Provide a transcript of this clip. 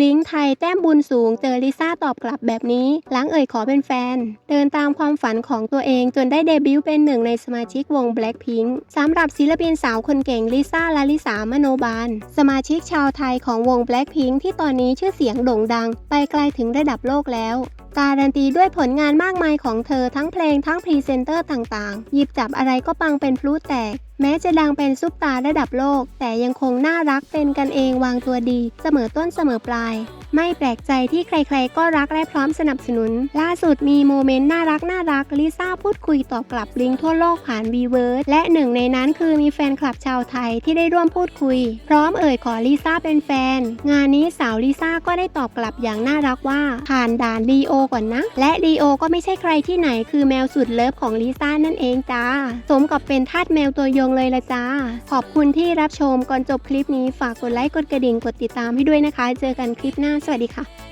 ลิงไทยแต้มบุญสูงเจอลิซ่าตอบกลับแบบนี้ หลังเอ่ยขอเป็นแฟน เดินตามความฝันของตัวเองจนได้เดบิวต์เป็นหนึ่งในสมาชิกวง Blackpink สำหรับศิลปินสาวคนเก่งลิซ่าลาลิสามโนบาล สมาชิกชาวไทยของวง Blackpink ที่ตอนนี้ชื่อเสียงโด่งดัง ไปไกลถึงระดับโลกแล้วการันตีด้วยผลงานมากมายของเธอทั้งเพลงทั้งพรีเซนเตอร์ต่างๆ หยิบจับอะไรก็ปังเป็นพลุแตก แม้จะดังเป็นซุปตาระดับโลก แต่ยังคงน่ารักเป็นกันเองวางตัวดี เสมอต้นเสมอปลาย ไม่แปลกใจที่ใครๆ ก็รักและพร้อมสนับสนุน ล่าสุดมีโมเมนต์น่ารักน่ารักลิซ่าพูดคุยตอบกลับลิงทั่วโลกผ่านวีเวิร์และหนึ่งในนั้นคือมีแฟนคลับชาวไทยที่ได้ร่วมพูดคุย พร้อมเอ่ยขอลิซ่าเป็นแฟน งานนี้สาวลิซ่าก็ได้ตอบกลับอย่างน่ารักว่าผ่านด่านลีโอก่อนนะ และลีโอก็ไม่ใช่ใครที่ไหนคือแมวสุดเลิฟของลิซ่านั่นเองจ้าสมกับเป็นทาสแมวตัวยงเลยละจ้า ขอบคุณที่รับชมก่อนจบคลิปนี้ฝากกดไลค์กดกระดิ่งกดติดตามให้ด้วยนะคะ เจอกันคลิปหน้าสวัสดีค่ะ